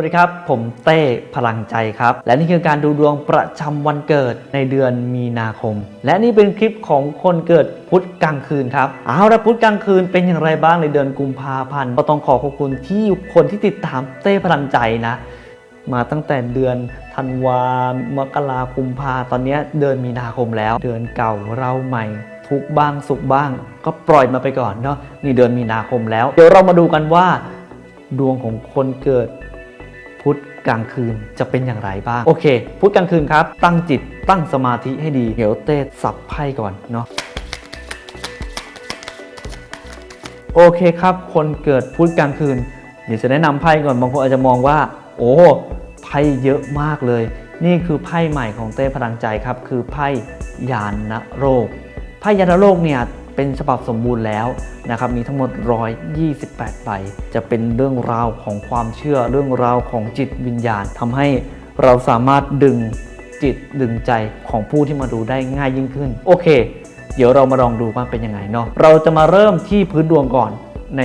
วัสดีครับ ผมเต้พลังใจครับ และนี่คือการดูดวงประจำวันเกิดในเดือนมีนาคม และนี่เป็นคลิปของคนเกิดพุธกลางคืนครับเอาละพุธกลางคืนเป็นอย่างไรบ้างในเดือนกุมภาพันธ์ก็ต้องขอขอบคุณที่คนที่ติดตามเต้พลังใจนะ มาตั้งแต่เดือนธันวามกรากุมภาตอนนี้เดือนมีนาคมแล้ว เดือนเก่าเราใหม่ทุกบ้างสุขบ้าง ก็ปล่อยมาไปก่อนเนาะนี่เดือนมีนาคมแล้ว เดี๋ยวเรามาดูกันว่า ดวงของคนเกิด กลางคืนจะเป็นอย่างไรบ้าง โอเค พุธกลางคืนครับ ตั้งจิตตั้งสมาธิให้ดีเดี๋ยวเต้สับไพ่ก่อนเนาะโอเคครับ คนเกิดพุธกลางคืน เดี๋ยวจะแนะนำไพ่ก่อนบางคนอาจจะมองว่า โอ้ไพ่เยอะมากเลย นี่คือไพ่ใหม่ของเต้พลังใจครับ คือไพ่ยานนโรคไพ่ยานโรคเนี่ย เป็นฉบับสมบูรณ์แล้วนะครับมีทั้งหมด 128 ใบ จะเป็นเรื่องราวของความเชื่อเรื่องราวของจิตวิญญาณทำให้เราสามารถดึงจิตดึงใจของผู้ที่มาดูได้ง่ายยิ่งขึ้น โอเค เดี๋ยวเรามาลองดูว่าเป็นยังไงเนาะเราจะมาเริ่มที่พื้นดวงก่อนใน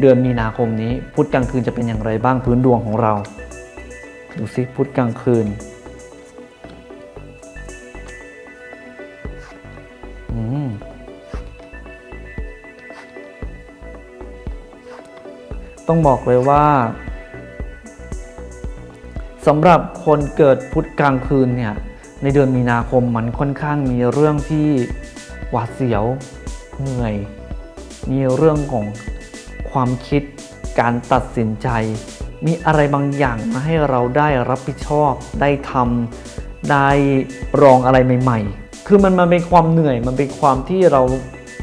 เดือนมีนาคมนี้ พุธกลางคืนจะเป็นอย่างไรบ้างพื้นดวงของเรา ดูซิพุธกลางคืน ต้องบอกเลยว่าสำหรับคนเกิดพุธกลางคืนเนี่ยในเดือนมีนาคมมันค่อนข้างมีเรื่องที่หวาดเสียวเหนื่อย มีเรื่องของความคิดการตัดสินใจ มีอะไรบางอย่างมาให้เราได้รับผิดชอบได้ทำได้ลองอะไรใหม่ ๆ คือมันมันเป็นความเหนื่อยมันเป็นความที่เรา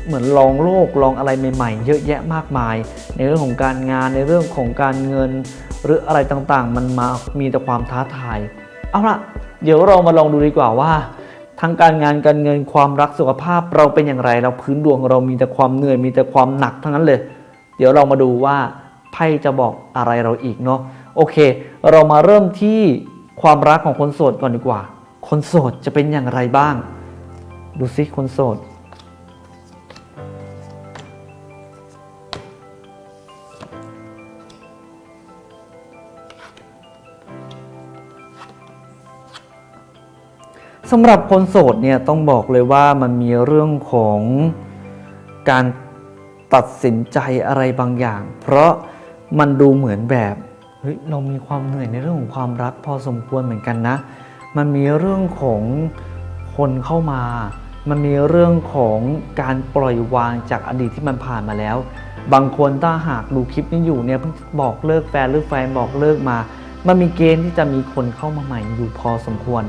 เหมือนลองโลกลองอะไรใหม่ๆ เยอะแยะมากมาย ในเรื่องของการงานในเรื่องของการเงิน หรืออะไรต่างๆ มันมามีแต่ความท้าทายเอาละเดี๋ยวเรามาลองดูดีกว่าว่าทั้งการงานการเงินความรักสุขภาพเราเป็นอย่างไร เราพื้นดวงเรามีแต่ความเหนื่อยมีแต่ความหนักทั้งนั้นเลย เดี๋ยวเรามาดูว่าไพ่จะบอกอะไรเราอีกเนาะโอเค เรามาเริ่มที่ความรักของคนโสดก่อนดีกว่า คนโสดจะเป็นอย่างไรบ้าง ดูซิคนโสด สำหรับคนโสดเนี่ยต้องบอกเลยว่ามันมีเรื่องของการตัดสินใจอะไรบางอย่าง เพราะมันดูเหมือนแบบเฮ้ยเรามีความเหนื่อยในเรื่องของความรักพอสมควรเหมือนกันนะ มันมีเรื่องของคนเข้ามา มันมีเรื่องของการปล่อยวางจากอดีตที่มันผ่านมาแล้ว บางคนถ้าหากดูคลิปนี้อยู่เนี่ยเพิ่งบอกเลิกแฟนหรือแฟนบอกเลิกมา มันมีเกณฑ์ที่จะมีคนเข้ามาใหม่อยู่พอสมควร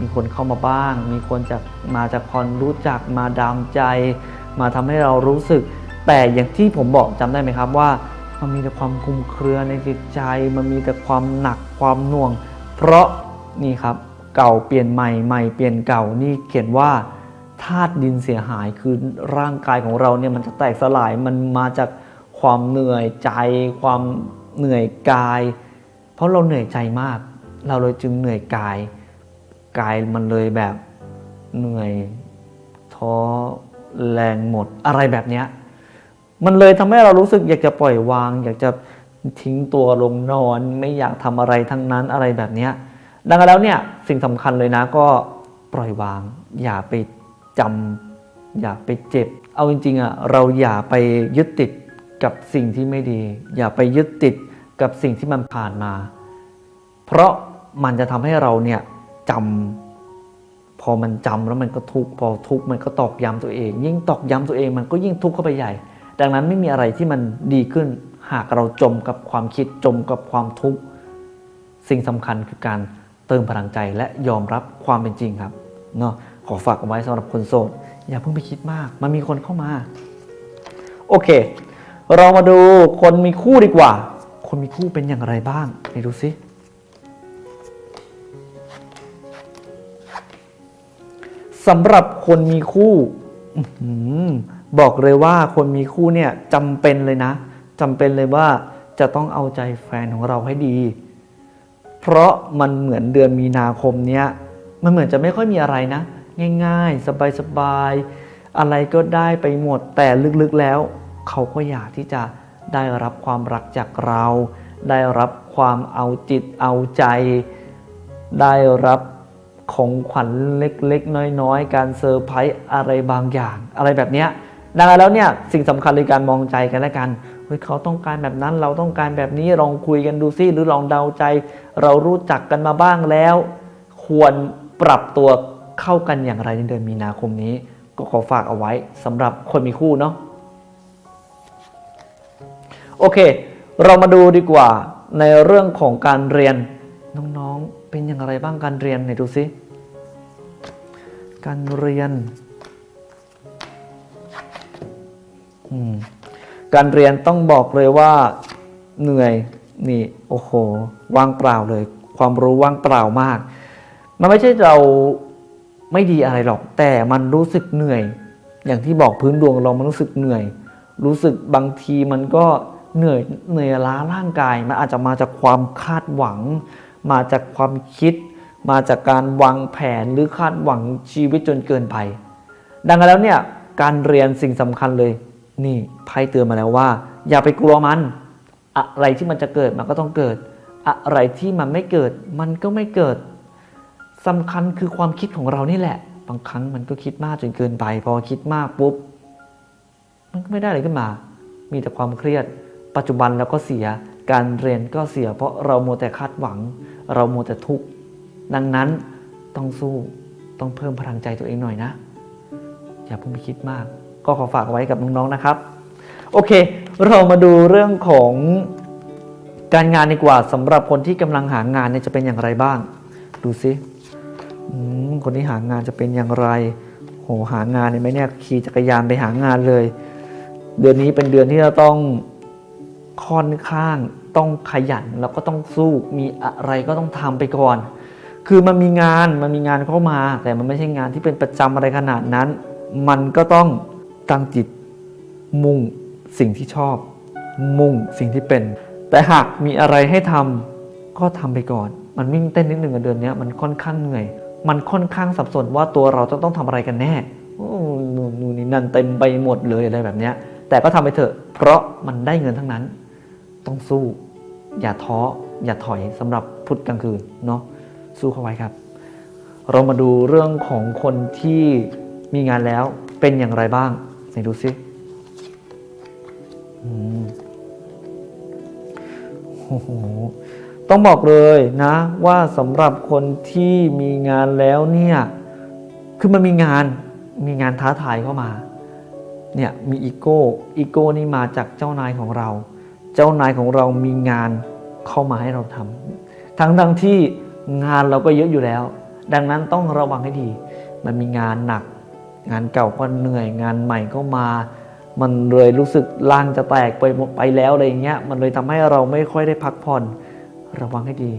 มีคนเข้ามาบ้าง มีคนจากมาจากคนรู้จักมาดามใจ มาทำให้เรารู้สึก แต่อย่างที่ผมบอกจำได้ไหมครับว่า มันมีแต่ความคุมเครือในจิตใจ มันมีแต่ความหนักความหน่วง เพราะนี่ครับเก่าเปลี่ยนใหม่ใหม่เปลี่ยนเก่านี่เขียนว่าธาตุดินเสียหายคือร่างกายของเราเนี่ยมันจะแตกสลายมันมาจากความเหนื่อยใจ ความเหนื่อยกาย เพราะเราเหนื่อยใจมาก เราเลยจึงเหนื่อยกาย กายมันเลยแบบเหนื่อยท้อแรงหมดอะไรแบบเนี้ยมันเลยทำให้เรารู้สึกอยากจะปล่อยวาง อยากจะทิ้งตัวลงนอนไม่อยากทำอะไรทั้งนั้นอะไรแบบเนี้ยดังนั้นแล้วเนี่ยสิ่งสำคัญเลยนะก็ปล่อยวาง อย่าไปจำอย่าไปเจ็บ เอาจริงๆอะเราอย่าไปยึดติดกับสิ่งที่ไม่ดี อย่าไปยึดติดกับสิ่งที่มันผ่านมา เพราะมันจะทำให้เราเนี่ย จำพอมันจำแล้วมันก็ทุกข์พอทุกข์มันก็ตอกย้ำตัวเอง ยิ่งตอกย้ำตัวเองมันก็ยิ่งทุกข์เข้าไปใหญ่ ดังนั้นไม่มีอะไรที่มันดีขึ้น หากเราจมกับความคิดจมกับความทุกข์สิ่งสำคัญคือการเติมพลังใจและยอมรับความเป็นจริงครับเนาะขอฝากเอาไว้สำหรับคนโสดอย่าเพิ่งไปคิดมาก มันมีคนเข้ามา โอเค เรามาดูคนมีคู่ดีกว่า คนมีคู่เป็นอย่างไรบ้างไปดูซิ สำหรับคนมีคู่บอกเลยว่าคนมีคู่เนี่ยจำเป็นเลยนะจำเป็นเลยว่าจะต้องเอาใจแฟนของเราให้ดี เพราะมันเหมือนเดือนมีนาคมเนี้ยมันเหมือนจะไม่ค่อยมีอะไรนะ ง่าย ๆ สบายๆอะไรก็ได้ไปหมดแต่ลึกๆแล้ว เขาก็อยากที่จะได้รับความรักจากเรา ได้รับความเอาจิตเอาใจ ได้รับ ของขวัญเล็กๆ น้อยๆ การเซอร์ไพรส์อะไรบางอย่าง อะไรแบบเนี้ยดังนั้นแล้วเนี่ยสิ่งสำคัญเลยการมองใจกันและกันเฮ้ยเขาต้องการแบบนั้นเราต้องการแบบนี้ลองคุยกันดูซิหรือลองเดาใจ เรารู้จักกันมาบ้างแล้ว ควรปรับตัวเข้ากันอย่างไรในเดือนมีนาคมนี้ ก็ขอฝากเอาไว้สำหรับคนมีคู่เนาะโอเค เรามาดูดีกว่าในเรื่องของการเรียนน้องๆ เป็นอย่างไรบ้างการเรียนไหนดูซิการเรียนการเรียนต้องบอกเลยว่าเหนื่อยนี่โอ้โหว่างเปล่าเลย ความรู้ว่างเปล่ามาก มันไม่ใช่เราไม่ดีอะไรหรอก แต่มันรู้สึกเหนื่อย อย่างที่บอกพื้นดวงเรามันรู้สึกเหนื่อย รู้สึกบางทีมันก็เหนื่อยเหนื่อยล้าร่างกายมันอาจจะมาจากความคาดหวัง มาจากความคิด มาจากการวางแผนหรือคาดหวังชีวิตจนเกินไป ดังนั้นแล้วเนี่ยการเรียนสิ่งสำคัญเลย นี่ไพ่เตือนมาแล้วว่า อย่าไปกลัวมัน อะไรที่มันจะเกิดมันก็ต้องเกิด อะไรที่มันไม่เกิด มันก็ไม่เกิดสำคัญคือความคิดของเรานี่แหละ บางครั้งมันก็คิดมากจนเกินไป พอคิดมากปุ๊บ มันก็ไม่ได้อะไรขึ้นมา มีแต่ความเครียด ปัจจุบันเราก็เสีย การเรียนก็เสียเพราะเราโมวแต่คาดหวัง เราโมวแต่ทุกข์ดังนั้นต้องสู้ต้องเพิ่มพลังใจตัวเองหน่อยนะ อย่าเพิ่งไปคิดมาก ก็ขอฝากไว้กับน้องๆนะครับ โอเค เรามาดูเรื่องของการงานดีกว่าสำหรับคนที่กำลังหางานเนี่ยจะเป็นอย่างไรบ้าง ดูซิคนที่หางานจะเป็นอย่างไร โหหางานเนี่ยไหมเนี่ยขี่จักรยานไปหางานเลย เดือนนี้เป็นเดือนที่เราต้อง ค่อนข้างต้องขยันแล้วก็ต้องสู้มีอะไรก็ต้องทำไปก่อน คือมันมีงานมันมีงานเข้ามา แต่มันไม่ใช่งานที่เป็นประจำอะไรขนาดนั้น มันก็ต้องตั้งจิตมุ่งสิ่งที่ชอบ มุ่งสิ่งที่เป็น แต่หากมีอะไรให้ทำก็ทำไปก่อน มันวิ่งเต้นนิดหนึ่งเดือนนี้มันค่อนข้างเหนื่อย มันค่อนข้างสับสนว่าตัวเราจะต้องทำอะไรกันแน่โอ้นู่นนี่นั่นเต็มไปหมดเลยอะไรแบบนี้แต่ก็ทำไปเถอะ เพราะมันได้เงินทั้งนั้น ต้องสู้ อย่าท้อ อย่าถอยสำหรับพุธกลางคืนเนาะสู้เข้าไว้ครับ เรามาดูเรื่องของคนที่มีงานแล้วเป็นอย่างไรบ้างไหนดูซิโอ้โหต้องบอกเลยนะ ว่าสำหรับคนที่มีงานแล้วเนี่ยคือมันมีงานมีงานท้าทายเข้ามาเนี่ยมีอีโก้อีโก้นี่มาจากเจ้านายของเรา เจ้านายของเรามีงานเข้ามาให้เราทำทั้งทั้งที่งานเราก็เยอะอยู่แล้ว ดังนั้นต้องระวังให้ดี มันมีงานหนัก งานเก่าก็เหนื่อยงานใหม่ก็มา มันเลยรู้สึกล่างจะแตกไปหมดไปแล้วอะไรอย่างเงี้ยมันเลยทำให้เราไม่ค่อยได้พักผ่อน ระวังให้ดี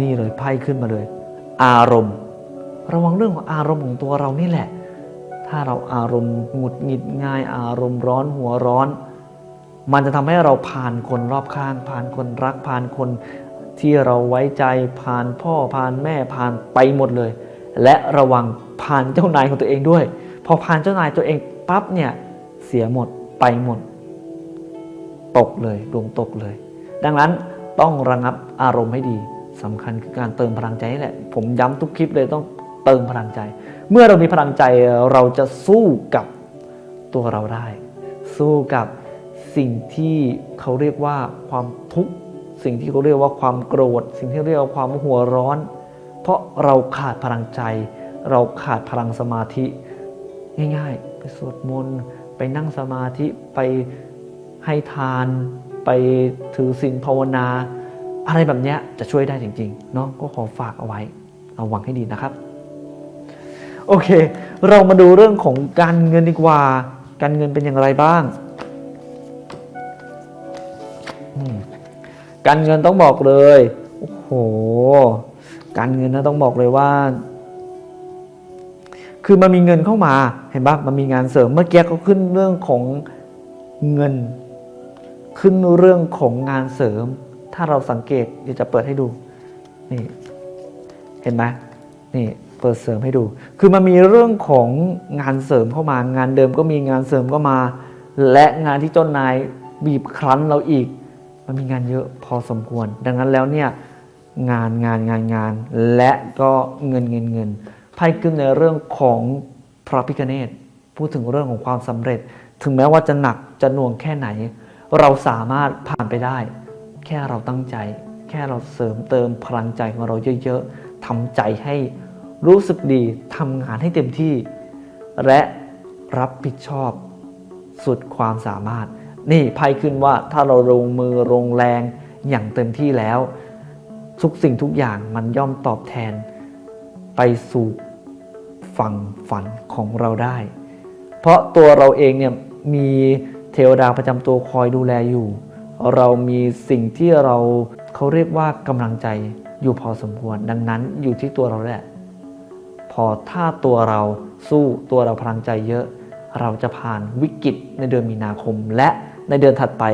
นี่เลยไพ่ขึ้นมาเลย อารมณ์ ระวังเรื่องของอารมณ์ของตัวเรานี่แหละ ถ้าเราอารมณ์หงุดหงิดง่ายอารมณ์ร้อนหัวร้อน มันจะทำให้เราผ่านคนรอบข้าง ผ่านคนรักผ่านคนที่เราไว้ใจผ่านพ่อผ่านแม่ผ่านไปหมดเลย และระวังผ่านเจ้านายของตัวเองด้วย พอผ่านเจ้านายตัวเองปั๊บเนี่ยเสียหมดไปหมด ตกเลยดวงตกเลย ดังนั้นต้องระงับอารมณ์ให้ดีสำคัญคือการเติมพลังใจนี่แหละ ผมย้ำทุกคลิปเลยต้องเติมพลังใจ เมื่อเรามีพลังใจเราจะสู้กับตัวเราได้ สู้กับ สิ่งที่เขาเรียกว่าความทุกข์สิ่งที่เขาเรียกว่าความโกรธ สิ่งที่เรียกว่าความหัวร้อน เพราะเราขาดพลังใจ เราขาดพลังสมาธิ ง่ายๆ ไปสวดมนต์ไปนั่งสมาธิไปให้ทาน ไปถือศีลภาวนา อะไรแบบเนี้ยจะช่วยได้จริงๆเนาะก็ขอฝากเอาไว้เอาหวังให้ดีนะครับ โอเค เรามาดูเรื่องของการเงินดีกว่า การเงินเป็นอย่างไรบ้าง การเงินต้องบอกเลย โอ้โห การเงินนะต้องบอกเลยว่า คือมันมีเงินเข้ามา เห็นปะมันมีงานเสริม เมื่อกี้เขาขึ้นเรื่องของเงิน ขึ้นเรื่องของงานเสริม ถ้าเราสังเกตเดี๋ยวจะเปิดให้ดู นี่ เห็นไหมนี่เปิดเสริมให้ดู คือมันมีเรื่องของงานเสริมเข้ามา งานเดิมก็มีงานเสริมก็มา และงานที่เจ้านายบีบคั้นเราอีก มันมีงานเยอะพอสมควร ดังนั้นแล้วเนี่ยงานงานงานงาน และก็เงินเงินเงินไพ่ขึ้นในเรื่องของพระพิคเนตพูดถึงเรื่องของความสำเร็จ ถึงแม้ว่าจะหนักจะหน่วงแค่ไหน เราสามารถผ่านไปได้ แค่เราตั้งใจ แค่เราเสริมเติมพลังใจของเราเยอะๆทำใจให้รู้สึกดีทำงานให้เต็มที่ และรับผิดชอบสุดความสามารถ นี่ไพ่ขึ้นว่าถ้าเราลงมือลงแรงอย่างเต็มที่แล้ว ทุกสิ่งทุกอย่างมันย่อมตอบแทน ไปสู่ฝั่งฝันของเราได้ เพราะตัวเราเองเนี่ยมีเทวดาประจำตัวคอยดูแลอยู่ เรามีสิ่งที่เราเขาเรียกว่ากำลังใจอยู่พอสมควร ดังนั้นอยู่ที่ตัวเราแหละ พอถ้าตัวเราสู้ตัวเราพลังใจเยอะ เราจะผ่านวิกฤตในเดือนมีนาคมและ ในเดือนถัดไป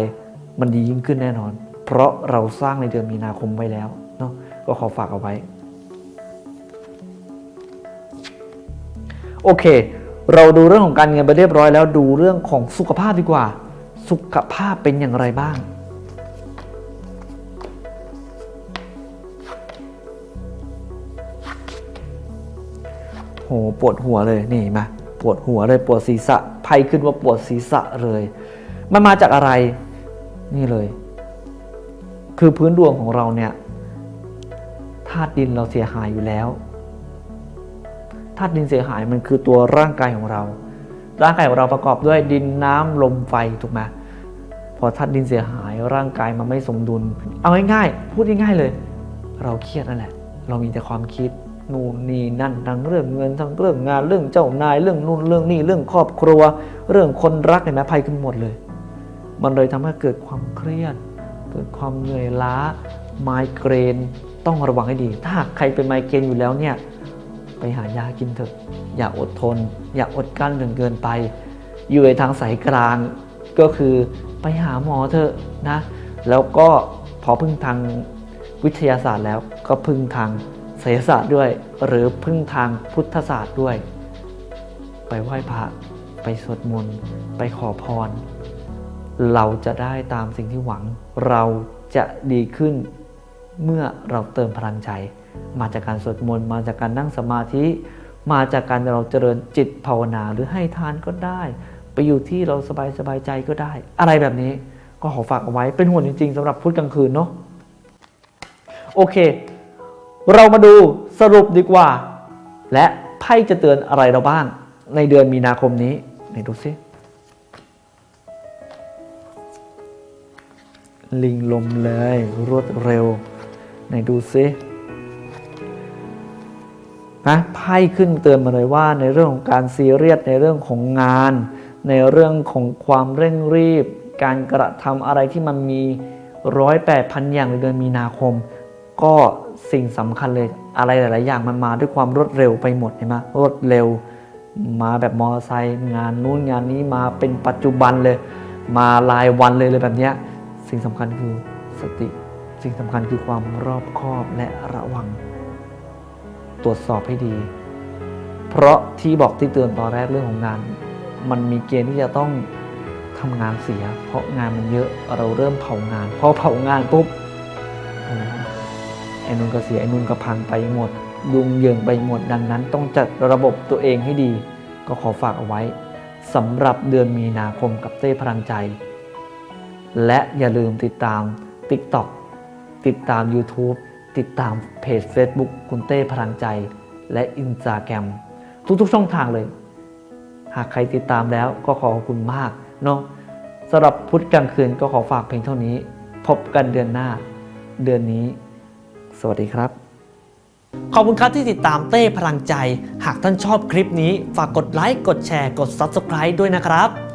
มันดียิ่งขึ้นแน่นอน เพราะเราสร้างในเดือนมีนาคมไว้แล้วเนาะก็ขอฝากเอาไว้ โอเค เราดูเรื่องของการเงินไปเรียบร้อยแล้วดูเรื่องของสุขภาพดีกว่า สุขภาพเป็นอย่างไรบ้างโหปวดหัวเลยนี่มาปวดหัวเลยปวดศีรษะไพ่ขึ้นว่าปวดศีรษะเลย มันมาจากอะไร นี่เลย คือพื้นดวงของเราเนี่ยธาตุดินเราเสียหายอยู่แล้วธาตุดินเสียหายมันคือตัวร่างกายของเรา ร่างกายของเราประกอบด้วยดินน้ำลมไฟถูกไหมพอธาตุดินเสียหายร่างกายมันไม่สมดุล เอาง่ายๆพูดง่ายๆเลย เราเครียดนั่นแหละ เรามีแต่ความคิดนู่นนี่นั่นทั้งเรื่องเงินทั้งเรื่องงานเรื่องเจ้านายเรื่องนู่นเรื่องนี่เรื่องครอบครัว เรื่องคนรักเห็นไหมภัยขึ้นหมดเลย มันเลยทำให้เกิดความเครียด เกิดความเหนื่อยล้าไมเกรนต้องระวังให้ดี ถ้าหากใครเป็นไมเกรนอยู่แล้วเนี่ยไปหายากินเถอะ อย่าอดทน อย่าอดกลั้นจนเกินไป อยู่ในทางสายกลางก็คือไปหาหมอเถอะนะ แล้วก็พอพึ่งทางวิทยาศาสตร์แล้วก็พึ่งทางไสยศาสตร์ด้วย หรือพึ่งทางพุทธศาสตร์ด้วย ไปไหว้พระ ไปสวดมนต์ ไปขอพร เราจะได้ตามสิ่งที่หวัง เราจะดีขึ้นเมื่อเราเติมพลังใจ มาจากการสวดมนต์มาจากการนั่งสมาธิ มาจากการเราเจริญจิตภาวนาหรือให้ทานก็ได้ ไปอยู่ที่เราสบายสบายใจก็ได้ อะไรแบบนี้ก็ขอฝากเอาไว้เป็นห่วงจริงๆสำหรับพุธกลางคืนเนาะโอเค เรามาดูสรุปดีกว่า และไพ่จะเตือนอะไรเราบ้าง ในเดือนมีนาคมนี้ไหนดูซิ ลิงลมเลยรวดเร็ว ไหนดูซินะไพ่ขึ้นเตือนมาเลยว่าในเรื่องของการซีเรียสในเรื่องของงาน ในเรื่องของความเร่งรีบ การกระทำอะไรที่มันมีร้อยแปดพันอย่างในเดือนมีนาคม ก็สิ่งสำคัญเลยอะไรหลาย ๆ อย่างมันมาด้วยความรวดเร็วไปหมดเห็นไหมรวดเร็ว มาแบบมอเตอร์ไซค์งานนู้นงานนี้มาเป็นปัจจุบันเลย มารายวันเลยเลยแบบเนี้ย สิ่งสำคัญคือสติ สิ่งสำคัญคือความรอบคอบและระวัง ตรวจสอบให้ดี เพราะที่บอกที่เตือนตอนแรกเรื่องของงาน มันมีเกณฑ์ที่จะต้องทำงานเสีย เพราะงานมันเยอะเราเริ่มเผางานพอเผางานปุ๊บไอ้นุ่นก็เสียไอ้นุ่นก็พังไปหมดยุงเหยิงไปหมดดังนั้น ต้องจัดระบบตัวเองให้ดี ก็ขอฝากเอาไว้สำหรับเดือนมีนาคมกับเต้พลังใจ และอย่าลืมติดตาม TikTok ติดตาม YouTube ติดตามเพจ Facebook คุณเต้พลังใจ และ Instagram ทุกๆช่องทางเลย หากใครติดตามแล้วก็ขอขอบคุณมากเนาะสำหรับพุธกลางคืนก็ขอฝากเพียงเท่านี้ พบกันเดือนหน้า เดือนนี้ สวัสดีครับ ขอบคุณครับที่ติดตามเต้พลังใจ หากท่านชอบคลิปนี้ ฝากกดไลค์กดแชร์กด Subscribe ด้วยนะครับ